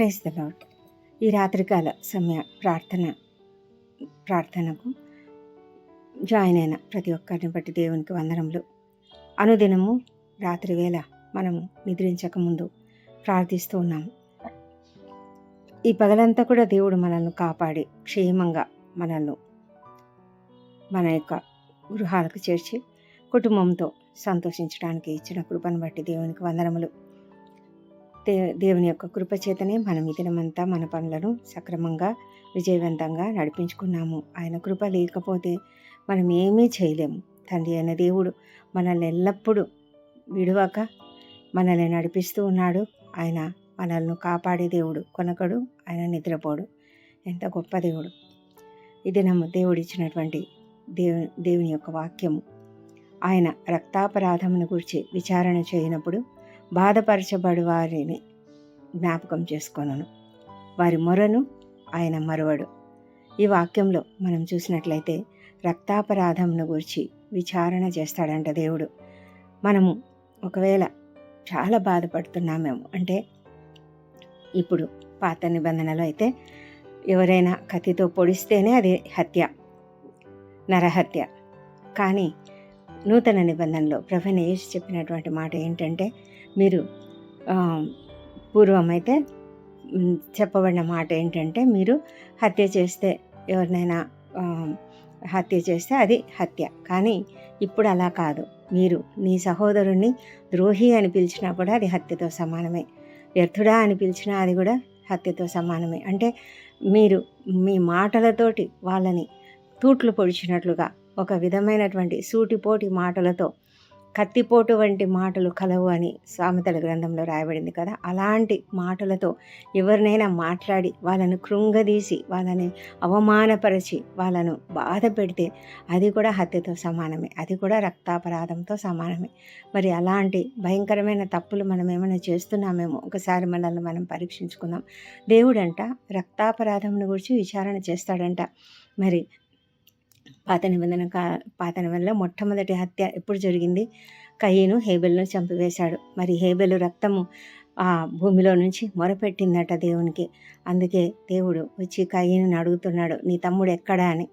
Praise the lord ఈ రాత్రికాల సమయ ప్రార్థన ప్రార్థనకు జాయిన్ అయిన ప్రతి ఒక్కరిని బట్టి దేవునికి వందనములు. అనుదినము రాత్రి వేళ మనము నిద్రించక ముందు ప్రార్థిస్తూ ఉన్నాము. ఈ పగలంతా కూడా దేవుడు మనల్ని కాపాడి క్షేమంగా మనల్ని మన యొక్క గృహాలకు చేర్చి కుటుంబంతో సంతోషించడానికి ఇచ్చిన కృపను బట్టి దేవునికి వందనములు. దేవుని యొక్క కృపచేతనే మనం ఈ దినమంతా మన పనులను సక్రమంగా విజయవంతంగా నడిపించుకున్నాము. ఆయన కృప లేకపోతే మనం ఏమీ చేయలేము. తండ్రి అయిన దేవుడు మనల్ని ఎల్లప్పుడూ విడువక మనల్ని నడిపిస్తూ ఉన్నాడు. ఆయన మనల్ని కాపాడే దేవుడు కొనకడు ఆయన నిద్రపోడు. ఎంత గొప్ప దేవుడు. ఇది నమ్మ దేవుడు ఇచ్చినటువంటి దేవు దేవుని యొక్క వాక్యము. ఆయన రక్తాపరాధమును గురించి విచారణ చేయనప్పుడు బాధపరచబడి వారిని జ్ఞాపకం చేసుకొనను. వారి మొరను ఆయన మరవడు. ఈ వాక్యంలో మనం చూసినట్లయితే రక్తాపరాధంను గురించి విచారణ చేస్తాడంట దేవుడు. మనము ఒకవేళ చాలా బాధపడుతున్నామేమో అంటే ఇప్పుడు పాత నిబంధనలో అయితే ఎవరైనా కత్తితో పొడిస్తేనే అది హత్య నరహత్య. కానీ నూతన నిబంధనలో ప్రభు యేసు చెప్పినటువంటి మాట ఏంటంటే మీరు పూర్వం అయితే చెప్పబడిన మాట ఏంటంటే మీరు హత్య చేస్తే ఎవరినైనా హత్య చేస్తే అది హత్య. కానీ ఇప్పుడు అలా కాదు. మీరు నీ సహోదరుణ్ణి ద్రోహి అని పిలిచినా కూడా అది హత్యతో సమానమే. వ్యర్థుడా అని పిలిచినా అది కూడా హత్యతో సమానమే. అంటే మీరు మీ మాటలతోటి వాళ్ళని తూట్లు పొడిచినట్లుగా ఒక విధమైనటువంటి సూటిపోటి మాటలతో కత్తిపోటు వంటి మాటలు కలవు అని సామెతల గ్రంథంలో రాయబడింది కదా. అలాంటి మాటలతో ఎవరినైనా మాట్లాడి వాళ్ళను కృంగదీసి వాళ్ళని అవమానపరిచి వాళ్ళను బాధ పెడితే అది కూడా హత్యతో సమానమే. అది కూడా రక్తాపరాధంతో సమానమే. మరి అలాంటి భయంకరమైన తప్పులు మనం ఏమైనా చేస్తున్నామేమో ఒకసారి మనల్ని మనం పరీక్షించుకుందాం. దేవుడంట రక్తాపరాధమును గురించి విచారణ చేస్తాడంట. మరి పాత నిబంధన కా పాత నిబంధనలో మొట్టమొదటి హత్య ఎప్పుడు జరిగింది? కయ్యను హేబెల్ను చంపివేశాడు. మరి హేబెలు రక్తము ఆ భూమిలో నుంచి మొరపెట్టిందట దేవునికి. అందుకే దేవుడు వచ్చి కయ్యను అడుగుతున్నాడు నీ తమ్ముడు ఎక్కడా అని?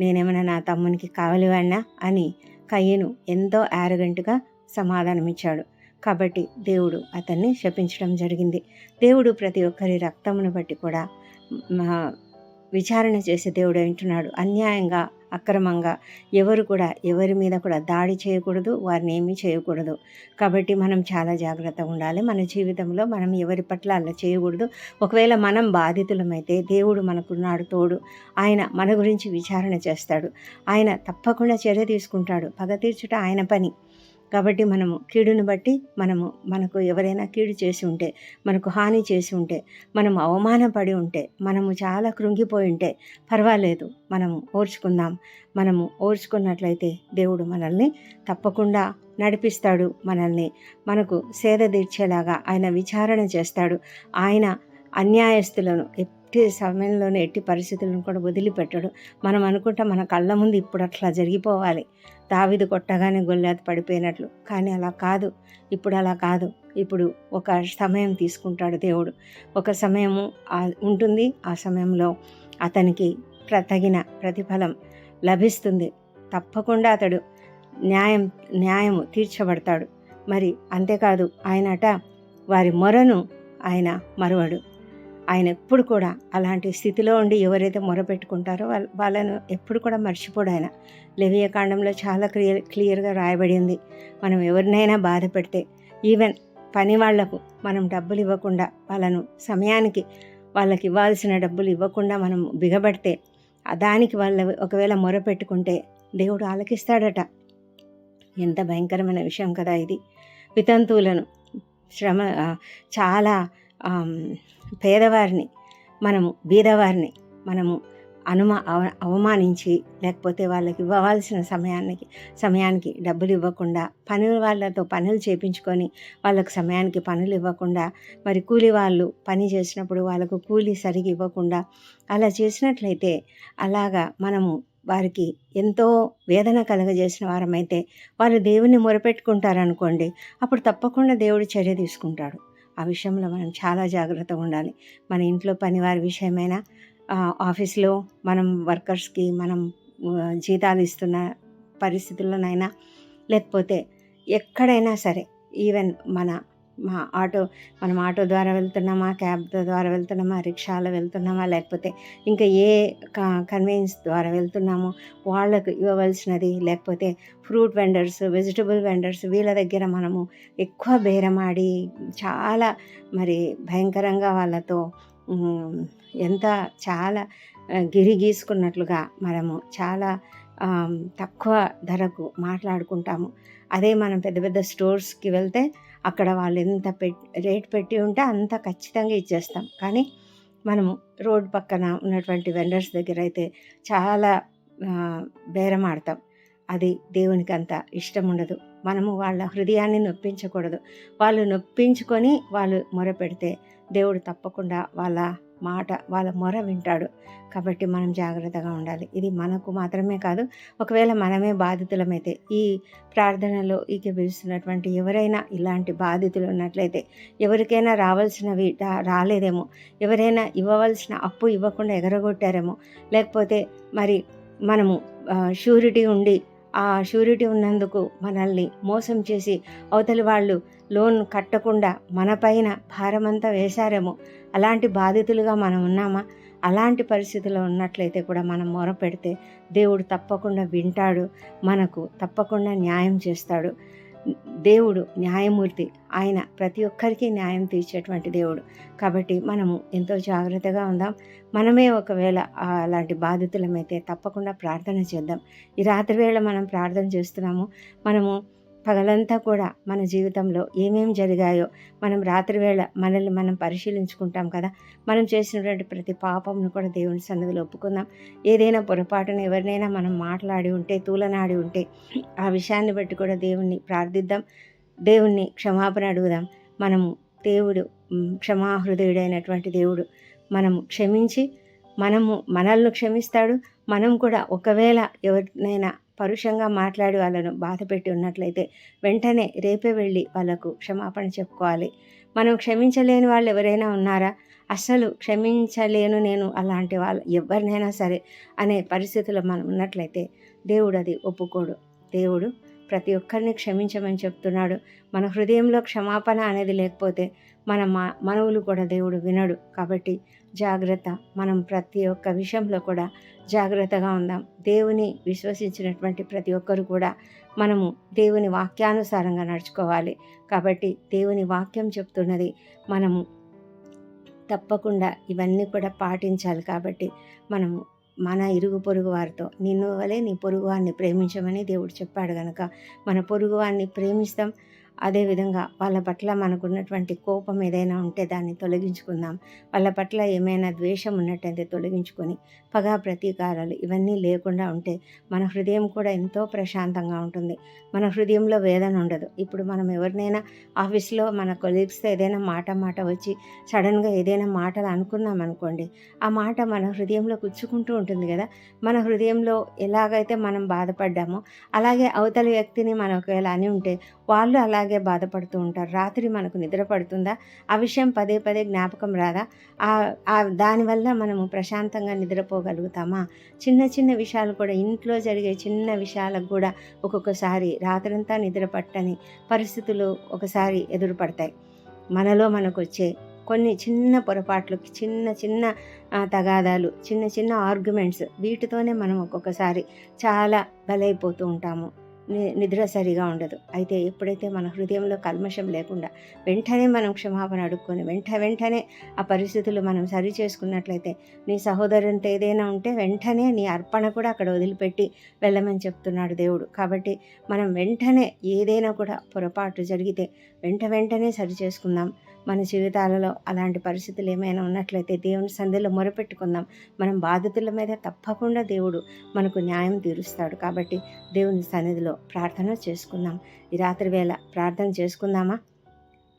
నేనేమైనా నా తమ్మునికి కావలివాడినా? అని కయ్యను ఎంతో యారగెంట్గా సమాధానమిచ్చాడు. కాబట్టి దేవుడు అతన్ని శపించడం జరిగింది. దేవుడు ప్రతి ఒక్కరి రక్తమును బట్టి కూడా విచారణ చేసే దేవుడు వింటున్నాడు అన్యాయంగా అక్రమంగా ఎవరు కూడా ఎవరి మీద కూడా దాడి చేయకూడదు వారిని ఏమీ చేయకూడదు. కాబట్టి మనం చాలా జాగ్రత్తగా ఉండాలి. మన జీవితంలో మనం ఎవరి పట్ల అలా చేయకూడదు. ఒకవేళ మనం బాధితులమైతే దేవుడు మనకున్నాడు తోడు. ఆయన మన గురించి విచారణ చేస్తాడు. ఆయన తప్పకుండా చర్య తీసుకుంటాడు. పగ తీర్చుట ఆయన పని. కాబట్టి మనము కీడును బట్టి మనము మనకు ఎవరైనా కీడు చేసి ఉంటే మనకు హాని చేసి ఉంటే మనము అవమానపడి ఉంటే మనము చాలా కృంగిపోయి ఉంటే పర్వాలేదు మనము ఓర్చుకుందాం. మనము ఓర్చుకున్నట్లయితే దేవుడు మనల్ని తప్పకుండా నడిపిస్తాడు మనల్ని మనకు సేద తీర్చేలాగా ఆయన విచారణ చేస్తాడు. ఆయన అన్యాయస్తులను ఎట్టి సమయంలోనే ఎట్టి పరిస్థితులను కూడా వదిలిపెట్టడు. మనం అనుకుంటాం మన కళ్ళ ముందు ఇప్పుడు అట్లా జరిగిపోవాలి. దావిది కొట్టగానే గొల్లాది పడిపోయినట్లు. కానీ అలా కాదు. ఇప్పుడు అలా కాదు. ఇప్పుడు ఒక సమయం తీసుకుంటాడు దేవుడు. ఒక సమయము ఉంటుంది. ఆ సమయంలో అతనికి తగిన ప్రతిఫలం లభిస్తుంది. తప్పకుండా అతడు న్యాయం న్యాయము తీర్చబడతాడు. మరి అంతేకాదు ఆయనట వారి మొరను ఆయన మరువడు. ఆయన ఎప్పుడు కూడా అలాంటి స్థితిలో ఉండి ఎవరైతే మొరపెట్టుకుంటారో వాళ్ళ వాళ్ళను ఎప్పుడు కూడా మర్చిపోడు ఆయన. లెవియ కాండంలో చాలా క్లియర్ క్లియర్గా రాయబడింది మనం ఎవరినైనా బాధ పెడితే ఈవెన్ పని వాళ్ళకు మనం డబ్బులు ఇవ్వకుండా వాళ్ళను సమయానికి వాళ్ళకి ఇవ్వాల్సిన డబ్బులు ఇవ్వకుండా మనం బిగబడితే దానికి వాళ్ళ ఒకవేళ మొరపెట్టుకుంటే దేవుడు ఆలకిస్తాడట. ఎంత భయంకరమైన విషయం కదా ఇది. వితంతువులను శ్రమ చాలా పేదవారిని మనము బీదవారిని మనము అనుమా అవమానించి లేకపోతే వాళ్ళకి ఇవ్వవలసిన సమయానికి సమయానికి డబ్బులు ఇవ్వకుండా పనులు వాళ్ళతో పనులు చేపించుకొని వాళ్ళకు సమయానికి పనులు ఇవ్వకుండా మరి కూలి వాళ్ళు పని చేసినప్పుడు వాళ్ళకు కూలి సరిగి ఇవ్వకుండా అలా చేసినట్లయితే అలాగా మనము వారికి ఎంతో వేదన కలగజేసిన వారమైతే వారు దేవుని మొరపెట్టుకుంటారనుకోండి అప్పుడు తప్పకుండా దేవుడు చర్య తీసుకుంటాడు. ఆ విషయంలో మనం చాలా జాగ్రత్తగా ఉండాలి. మన ఇంట్లో పనివారి విషయమైనా ఆఫీస్లో మనం వర్కర్స్కి మనం జీతాలు ఇస్తున్న పరిస్థితుల్లోనైనా లేకపోతే ఎక్కడైనా సరే ఈవెన్ మన మా ఆటో మనం ఆటో ద్వారా వెళ్తున్నామా క్యాబ్ ద్వారా వెళ్తున్నామా రిక్షాలో వెళ్తున్నామా లేకపోతే ఇంకా ఏ కన్వీనియన్స్ ద్వారా వెళ్తున్నామో వాళ్ళకు ఇవ్వవలసినది లేకపోతే ఫ్రూట్ వెండర్స్ వెజిటబుల్ వెండర్స్ వీళ్ళ దగ్గర మనము ఎక్కువ బేరమాడి చాలా మరి భయంకరంగా వాళ్ళతో ఎంత చాలా గిరి గీసుకున్నట్లుగా మనము చాలా తక్కువ ధరకు మాట్లాడుకుంటాము. అదే మనం పెద్ద పెద్ద స్టోర్స్కి వెళ్తే అక్కడ వాళ్ళు ఎంత పెట్ రేట్ పెట్టి ఉంటే అంత ఖచ్చితంగా ఇచ్చేస్తాం. కానీ మనము రోడ్ పక్కన ఉన్నటువంటి వెండర్స్ దగ్గర అయితే చాలా బేరం ఆడతాం. అది దేవునికి అంత ఇష్టం ఉండదు. మనము వాళ్ళ హృదయాన్ని నొప్పించకూడదు. వాళ్ళు నొప్పించుకొని వాళ్ళు మొరపెడితే దేవుడు తప్పకుండా వాళ్ళ మాట వాళ్ళ మొర వింటాడు. కాబట్టి మనం జాగ్రత్తగా ఉండాలి. ఇది మనకు మాత్రమే కాదు ఒకవేళ మనమే బాధితులమైతే ఈ ప్రార్థనలో ఈకభిస్తున్నటువంటి ఎవరైనా ఇలాంటి బాధితులు ఉన్నట్లయితే ఎవరికైనా రావాల్సినవి రాలేదేమో ఎవరైనా ఇవ్వవలసిన అప్పు ఇవ్వకుండా ఎగరగొట్టారేమో లేకపోతే మరి మనము షూరిటీ ఉండి ఆ షూరిటీ ఉన్నందుకు మనల్ని మోసం చేసి అవతలి వాళ్ళు లోన్ కట్టకుండా మనపైన భారమంతా వేశారేమో. అలాంటి బాధితులుగా మనం ఉన్నామా? అలాంటి పరిస్థితిలో ఉన్నట్లయితే కూడా మనం మొర పెడితే దేవుడు తప్పకుండా వింటాడు మనకు తప్పకుండా న్యాయం చేస్తాడు. దేవుడు న్యాయమూర్తి. ఆయన ప్రతి ఒక్కరికి న్యాయం తీర్చేటువంటి దేవుడు. కాబట్టి మనము ఎంతో జాగ్రత్తగా ఉందాం. మనమే ఒకవేళ అలాంటి బాధితులమైతే తప్పకుండా ప్రార్థన చేద్దాం. ఈ రాత్రి వేళ మనం ప్రార్థన చేస్తున్నాము. మనము పగలంతా కూడా మన జీవితంలో ఏమేం జరిగాయో మనం రాత్రివేళ మనల్ని మనం పరిశీలించుకుంటాం కదా. మనం చేసినటువంటి ప్రతి పాపంను కూడా దేవుని సన్నిధిలో ఒప్పుకుందాం. ఏదైనా పొరపాటున ఎవరినైనా మనం మాట్లాడి ఉంటే తూలనాడి ఉంటే ఆ విషయాన్ని బట్టి కూడా దేవుణ్ణి ప్రార్థిద్దాం. దేవుణ్ణి క్షమాపణ అడుగుదాం. మనము దేవుడు క్షమాహృదయుడైనటువంటి దేవుడు. మనము క్షమించి మనము మనల్ని క్షమిస్తాడు. మనం కూడా ఒకవేళ ఎవరినైనా పరుషంగా మాట్లాడి వాళ్ళను బాధ పెట్టి ఉన్నట్లయితే వెంటనే రేపే వెళ్ళి వాళ్ళకు క్షమాపణ చెప్పుకోవాలి. మనం క్షమించలేని వాళ్ళు ఎవరైనా ఉన్నారా? అసలు క్షమించలేను నేను అలాంటి వాళ్ళు ఎవరినైనా సరే అనే పరిస్థితుల్లో మనం ఉన్నట్లయితే దేవుడు అది ఒప్పుకోడు. దేవుడు ప్రతి ఒక్కరిని క్షమించమని చెప్తున్నాడు. మన హృదయంలో క్షమాపణ అనేది లేకపోతే మన మా మనవులు కూడా దేవుడు వినడు. కాబట్టి జాగ్రత్త. మనం ప్రతి ఒక్క విషయంలో కూడా జాగ్రత్తగా ఉందాం. దేవుని విశ్వసించినటువంటి ప్రతి ఒక్కరు కూడా మనము దేవుని వాక్యానుసారంగా నడుచుకోవాలి. కాబట్టి దేవుని వాక్యం చెప్తున్నది మనము తప్పకుండా ఇవన్నీ కూడా పాటించాలి. కాబట్టి మనము మన ఇరుగు పొరుగు వారితో నిన్ను వలె నీ పొరుగు వారిని ప్రేమించమని దేవుడు చెప్పాడు కనుక మన పొరుగు వారిని ప్రేమిస్తాం అదేవిధంగా వాళ్ళ పట్ల మనకున్నటువంటి కోపం ఏదైనా ఉంటే దాన్ని తొలగించుకుందాం. వాళ్ళ పట్ల ఏమైనా ద్వేషం ఉన్నట్టయితే తొలగించుకొని పగా ప్రతీకారాలు ఇవన్నీ లేకుండా ఉంటే మన హృదయం కూడా ఎంతో ప్రశాంతంగా ఉంటుంది. మన హృదయంలో వేదన ఉండదు. ఇప్పుడు మనం ఎవరినైనా ఆఫీస్లో మన కొలీగ్స్తో ఏదైనా మాట మాట వచ్చి సడన్గా ఏదైనా మాటలు అనుకున్నాం అనుకోండి ఆ మాట మన హృదయంలో గుచ్చుకుంటూ ఉంటుంది కదా. మన హృదయంలో ఎలాగైతే మనం బాధపడ్డామో అలాగే అవతలి వ్యక్తిని మనం ఒకవేళ అని ఉంటే వాళ్ళు అలాగే బాధపడుతూ ఉంటారు. రాత్రి మనకు నిద్ర పడుతుందా? ఆ విషయం పదే పదే జ్ఞాపకం రాదా? ఆ- దానివల్ల మనము ప్రశాంతంగా నిద్రపోగలుగుతామా? చిన్న చిన్న విషయాలు కూడా ఇంట్లో జరిగే చిన్న విషయాలకు కూడా ఒక్కొక్కసారి రాత్రంతా నిద్ర పట్టని పరిస్థితులు ఒకసారి ఎదురుపడతాయి. మనలో మనకు వచ్చే కొన్ని చిన్న పొరపాట్లు చిన్న చిన్న తగాదాలు చిన్న చిన్న ఆర్గ్యుమెంట్స్ వీటితోనే మనం ఒక్కొక్కసారి చాలా బలైపోతూ ఉంటాము. నిద్ర సరిగా ఉండదు. అయితే ఎప్పుడైతే మన హృదయంలో కల్మషం లేకుండా వెంటనే మనం క్షమాపణ అడుక్కొని వెంట వెంటనే ఆ పరిస్థితులు మనం సరి చేసుకున్నట్లయితే నీ సహోదరునితో ఏదైనా ఉంటే వెంటనే నీ అర్పణ కూడా అక్కడ వదిలిపెట్టి వెళ్ళమని చెప్తున్నాడు దేవుడు. కాబట్టి మనం వెంటనే ఏదైనా కూడా పొరపాటు జరిగితే వెంట వెంటనే సరి చేసుకుందాం. మన జీవితాలలో అలాంటి పరిస్థితులు ఏమైనా ఉన్నట్లయితే దేవుని సంధిలో మొరపెట్టుకుందాం. మనం బాధితుల మీద తప్పకుండా దేవుడు మనకు న్యాయం తీరుస్తాడు. కాబట్టి దేవుని సన్నిధిలో ప్రార్థన చేసుకుందాం. ఈ రాత్రి వేళ ప్రార్థన చేసుకుందామా?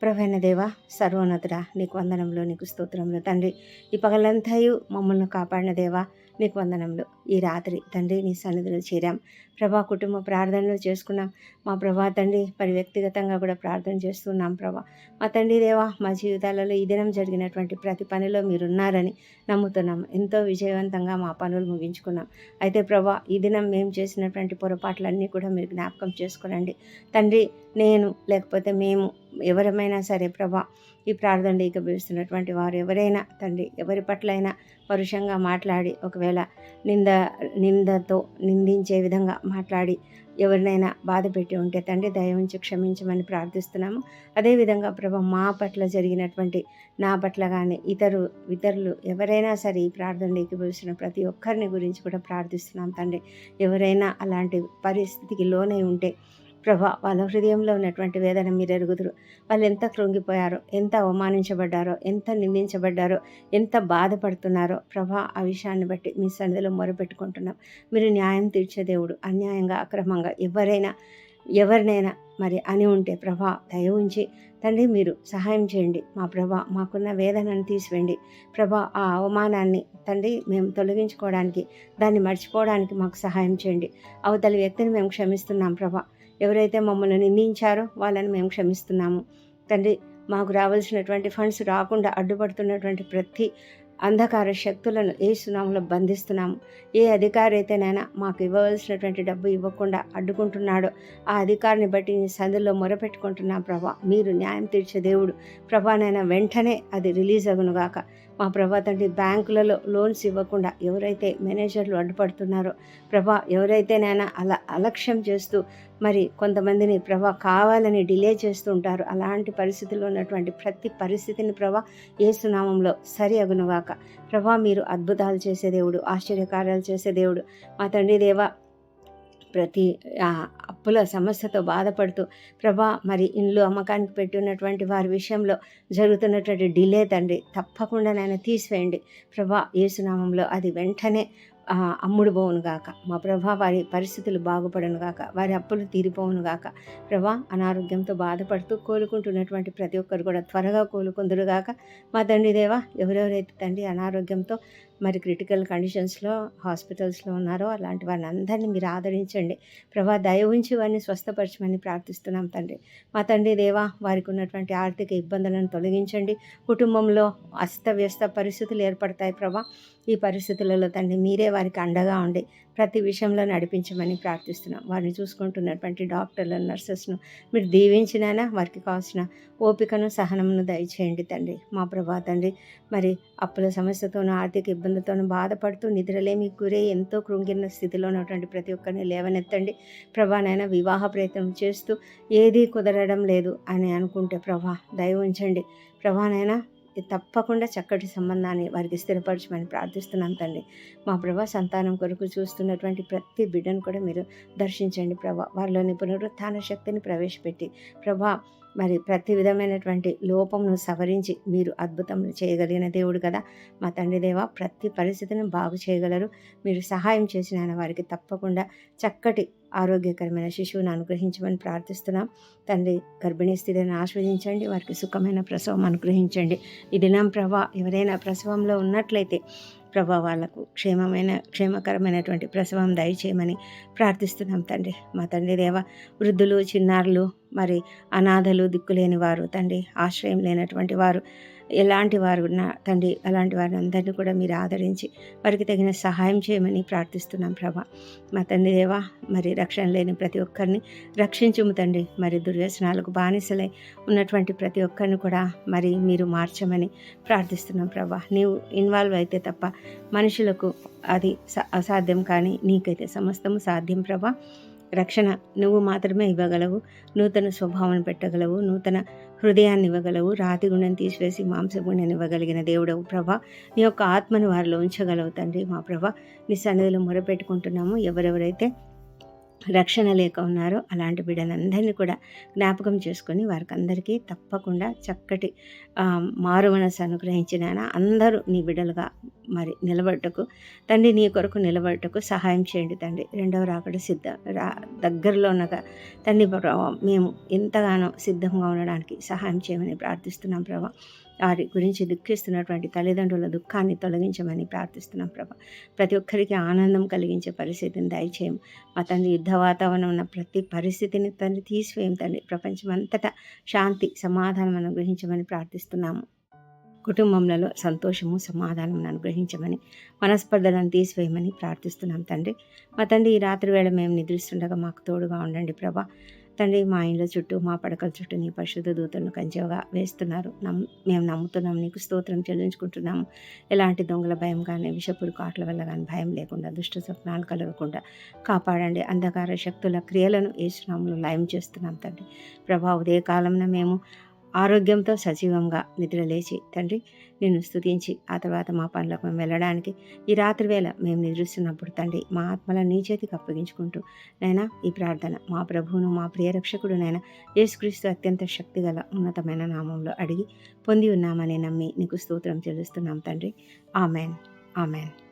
ప్రవైన దేవ సర్వోన్నతుడా నీకు వందనంలో నీకు స్తోత్రంలో తండ్రి ఈ పగలంతయు మమ్మల్ని కాపాడిన దేవా నీకు వందనంలో. ఈ రాత్రి తండ్రి నీ సన్నిధిలో చేరాం. ప్రభా కుటుంబ ప్రార్థనలు చేసుకున్నాం. మా ప్రభా తండ్రి మరి వ్యక్తిగతంగా కూడా ప్రార్థన చేస్తున్నాం ప్రభా. మా తండ్రి దేవా మా జీవితాలలో ఈ దినం జరిగినటువంటి ప్రతి పనిలో మీరున్నారని నమ్ముతున్నాం. ఎంతో విజయవంతంగా మా పనులు ముగించుకున్నాం. అయితే ప్రభా ఈ దినం మేము చేసినటువంటి పొరపాట్లన్నీ కూడా మీరు జ్ఞాపకం చేసుకోనండి. తండ్రి నేను లేకపోతే మేము ఎవరమైనా సరే ప్రభా ఈ ప్రార్థన ఏకీభవిస్తున్నటువంటి వారు ఎవరైనా తండ్రి ఎవరి పట్లైనా పరుషంగా మాట్లాడి ఒకవేళ నింద నిందతో నిందించే విధంగా మాట్లాడి ఎవరినైనా బాధ పెట్టి ఉంటే తండ్రి దయవించి క్షమించమని ప్రార్థిస్తున్నాము. అదేవిధంగా ప్రభ మా పట్ల జరిగినటువంటి నా పట్ల కానీ ఇతరు ఇతరులు ఎవరైనా సరే ఈ ప్రార్థనలు ఏకీభవిస్తున్న ప్రతి ఒక్కరిని గురించి కూడా ప్రార్థిస్తున్నాం తండ్రి. ఎవరైనా అలాంటి పరిస్థితికి లోనై ఉంటే ప్రభా వాళ్ళ హృదయంలో ఉన్నటువంటి వేదన మీరు ఎరుగుదురు. వాళ్ళు ఎంత కృంగిపోయారో ఎంత అవమానించబడ్డారో ఎంత నిందించబడ్డారో ఎంత బాధపడుతున్నారో ప్రభా ఆ విషయాన్ని బట్టి మీ సన్నిధిలో మొరపెట్టుకుంటున్నాం. మీరు న్యాయం తీర్చే దేవుడు అన్యాయంగా అక్రమంగా ఎవరైనా ఎవరినైనా మరి అని ఉంటే ప్రభా దయ ఉంచి తండ్రి మీరు సహాయం చేయండి. మా ప్రభా మాకున్న వేదనను తీసివేయండి. ప్రభా ఆ అవమానాన్ని తండ్రి మేము తొలగించుకోవడానికి దాన్ని మర్చిపోవడానికి మాకు సహాయం చేయండి. అవతలి వ్యక్తిని మేము క్షమిస్తున్నాం ప్రభా. ఎవరైతే మమ్మల్ని నిందించారో వాళ్ళని మేము క్షమిస్తున్నాము. తండ్రి మాకు రావాల్సినటువంటి ఫండ్స్ రాకుండా అడ్డుపడుతున్నటువంటి ప్రతి అంధకార శక్తులను ఏ సునాములో బంధిస్తున్నాము. ఏ అధికారి అయితేనైనా మాకు ఇవ్వవలసినటువంటి డబ్బు ఇవ్వకుండా అడ్డుకుంటున్నాడో ఆ అధికారిని బట్టి నీ సందులో మొరపెట్టుకుంటున్నాం ప్రభా. మీరు న్యాయం తీర్చే దేవుడు. ప్రభానైనా వెంటనే అది రిలీజ్ అగునుగాక. మా ప్రభా తండ్రి బ్యాంకులలో లోన్స్ ఇవ్వకుండా ఎవరైతే మేనేజర్లు అడ్డుపడుతున్నారో ప్రభా ఎవరైతే నైనా అలా అలక్ష్యం చేస్తూ మరి కొంతమందిని ప్రభా కావాలని డిలే చేస్తూ ఉంటారు అలాంటి పరిస్థితుల్లో ఉన్నటువంటి ప్రతి పరిస్థితిని ప్రభా ఏసునామంలో సరి అగునుగాక. ప్రభా మీరు అద్భుతాలు చేసే దేవుడు ఆశ్చర్యకార్యాలు చేసే దేవుడు. మా తండ్రి దేవ ప్రతి అప్పుల సమస్యతో బాధపడుతూ ప్రభా మరి ఇండ్లు అమ్మకానికి పెట్టి ఉన్నటువంటి వారి విషయంలో జరుగుతున్నటువంటి డిలే తండ్రి తప్పకుండా నేను తీసివేయండి. ప్రభా ఏసునామంలో అది వెంటనే అమ్ముడు పోవును గాక. మా ప్రభా వారి పరిస్థితులు బాగుపడను గాక. వారి అప్పులు తీరిపోవును గాక. ప్రభా అనారోగ్యంతో బాధపడుతూ కోలుకుంటున్నటువంటి ప్రతి ఒక్కరు కూడా త్వరగా కోలుకుందరు గాక. మా తండ్రి దేవా ఎవరెవరైతే తండ్రి అనారోగ్యంతో మరి క్రిటికల్ కండిషన్స్లో హాస్పిటల్స్లో ఉన్నారో అలాంటి వారిని అందరినీ మీరు ఆదరించండి. ప్రభా దయ ఉంచి వారిని స్వస్థపరచమని ప్రార్థిస్తున్నాం తండ్రి. మా తండ్రి దేవా వారికి ఉన్నటువంటి ఆర్థిక ఇబ్బందులను తొలగించండి. కుటుంబంలో అస్తవ్యస్త పరిస్థితులు ఏర్పడతాయి ప్రభా. ఈ పరిస్థితులలో తండ్రి మీరే వారికి అండగా ఉండి ప్రతి విషయంలో నడిపించమని ప్రార్థిస్తున్నాం. వారిని చూసుకుంటున్నటువంటి డాక్టర్లను నర్సెస్ను మీరు దీవించినైనా వారికి కావాల్సిన ఓపికను సహనమును దయచేయండి తండ్రి. మా ప్రభా తండ్రి మరి అప్పుల సమస్యతోనూ ఆర్థిక ఇబ్బందితోనూ బాధపడుతూ నిద్రలేమి గురే ఎంతో కృంగిన స్థితిలో ఉన్నటువంటి ప్రతి ఒక్కరిని లేవనెత్తండి. ప్రభానైనా వివాహ ప్రయత్నం చేస్తూ ఏదీ కుదరడం లేదు అని అనుకుంటే ప్రభా దయ ఉంచండి. ప్రభానైనా తప్పకుండా చక్కటి సంబంధాన్ని వారికి స్థిరపరచమని ప్రార్థిస్తున్నాం తండ్రి. మా ప్రభా సంతానం కొరకు చూస్తున్నటువంటి ప్రతి బిడ్డను కూడా మీరు దర్శించండి ప్రభా. వారిలోని పునరుత్థాన శక్తిని ప్రవేశపెట్టి ప్రభా మరి ప్రతి విధమైనటువంటి లోపంను సవరించి మీరు అద్భుతం చేయగలిగిన దేవుడు కదా. మా తండ్రి దేవ ప్రతి పరిస్థితిని బాగు చేయగలరు. మీరు సహాయం చేసిన వారికి తప్పకుండా చక్కటి ఆరోగ్యకరమైన శిశువును అనుగ్రహించమని ప్రార్థిస్తున్నాం. తండ్రి గర్భిణీ స్థితిని ఆస్వాదించండి వారికి సుఖమైన ప్రసవం అనుగ్రహించండి. ఈ దినం ప్రభా ఎవరైనా ప్రసవంలో ఉన్నట్లయితే ప్రభా వాళ్ళకు క్షేమమైన క్షేమకరమైనటువంటి ప్రసవం దయచేయమని ప్రార్థిస్తున్నాం తండ్రి. మా తండ్రి దేవ వృద్ధులు చిన్నారులు మరి అనాథలు దిక్కులేని వారు తండ్రి ఆశ్రయం లేనటువంటి వారు ఎలాంటి వారు నా తండ్రి అలాంటి వారిని అందరినీ కూడా మీరు ఆదరించి వారికి తగిన సహాయం చేయమని ప్రార్థిస్తున్నాం ప్రభా. మా తండ్రి దేవా మరి రక్షణ లేని ప్రతి ఒక్కరిని రక్షించుము తండ్రి. మరి దుర్వ్యసనాలకు బానిసలై ఉన్నటువంటి ప్రతి ఒక్కరిని కూడా మరి మీరు మార్చమని ప్రార్థిస్తున్నాం ప్రభా. నీవు ఇన్వాల్వ్ అయితే తప్ప మనుషులకు అది అసాధ్యం కానీ నీకైతే సమస్తము సాధ్యం ప్రభా. రక్షణ నువ్వు మాత్రమే ఇవ్వగలవు. నూతన స్వభావం పెట్టగలవు. నూతన హృదయాన్ని ఇవ్వగలవు రాతి గుండెని తీసివేసి మాంసగుండెని ఇవ్వగలిగిన దేవుడవు ప్రభా. నీ యొక్క ఆత్మను వారిలో ఉంచగలవు తండ్రి మా ప్రభ. నీ సన్నిధిలో మొరపెట్టుకుంటున్నాము. ఎవరెవరైతే రక్షణ లేక ఉన్నారో. అలాంటి బిడ్డలందరినీ కూడా జ్ఞాపకం చేసుకొని వారికందరికీ తప్పకుండా చక్కటి మారు మనసు అనుగ్రహించిన అందరూ నీ బిడ్డలుగా మరి నిలబడటకు తండ్రి నీ కొరకు నిలబడటకు సహాయం చేయండి తండ్రి. రెండవ రాకడ సిద్ధ రా దగ్గరలో ఉన్నగా తండ్రి ప్రభావం మేము ఎంతగానో సిద్ధంగా ఉండడానికి సహాయం చేయమని ప్రార్థిస్తున్నాం ప్రభావం వారి గురించి దుఃఖిస్తున్నటువంటి తల్లిదండ్రుల దుఃఖాన్ని తొలగించమని ప్రార్థిస్తున్నాం ప్రభా. ప్రతి ఒక్కరికి ఆనందం కలిగించే పరిస్థితిని దయచేయం మా తండ్రి యుద్ధ వాతావరణం ఉన్న ప్రతి పరిస్థితిని తండ్రి తీసివేయం తండ్రి. ప్రపంచమంతటా శాంతి సమాధానం అనుగ్రహించమని ప్రార్థిస్తున్నాము. కుటుంబంలో సంతోషము సమాధానం అనుగ్రహించమని మనస్పర్ధలను తీసివేయమని ప్రార్థిస్తున్నాం తండ్రి. మా తండ్రి ఈ రాత్రి వేళ మేము నిద్రిస్తుండగా మాకు తోడుగా ఉండండి ప్రభా. తండ్రి మా ఇండ్ల చుట్టూ మా పడకల చుట్టూ నీ పరిశుద్ధ దూతలను కంచెవగా వేస్తున్నారు. నమ్ మేము నమ్ముతున్నాం నీకు స్తోత్రం చెల్లించుకుంటున్నాము. ఎలాంటి దొంగల భయం కానీ విషపురు కాట్ల వల్ల కానీ భయం లేకుండా దుష్ట స్వప్నాలు కలగకుండా కాపాడండి. అంధకార శక్తుల క్రియలను ఏసునామంలో లయం చేస్తున్నాం తండ్రి. ప్రభా ఉదయకాలంలో మేము ఆరోగ్యంతో సజీవంగా నిద్రలేచి తండ్రి నిన్ను స్తుతించి ఆ తర్వాత మా పనులకు మేము వెళ్ళడానికి ఈ రాత్రి వేళ మేము నిద్రిస్తున్నప్పుడు తండ్రి మా ఆత్మల నీ చేతికి అప్పగించుకుంటూ నైనా ఈ ప్రార్థన మా ప్రభువును మా ప్రియరక్షకుడు నైనా యేసుక్రీస్తు అత్యంత శక్తిగల ఉన్నతమైన నామంలో అడిగి పొంది ఉన్నామని నమ్మి నీకు స్తోత్రం చెల్లిస్తున్నాం తండ్రి. ఆమెన్. ఆమెన్.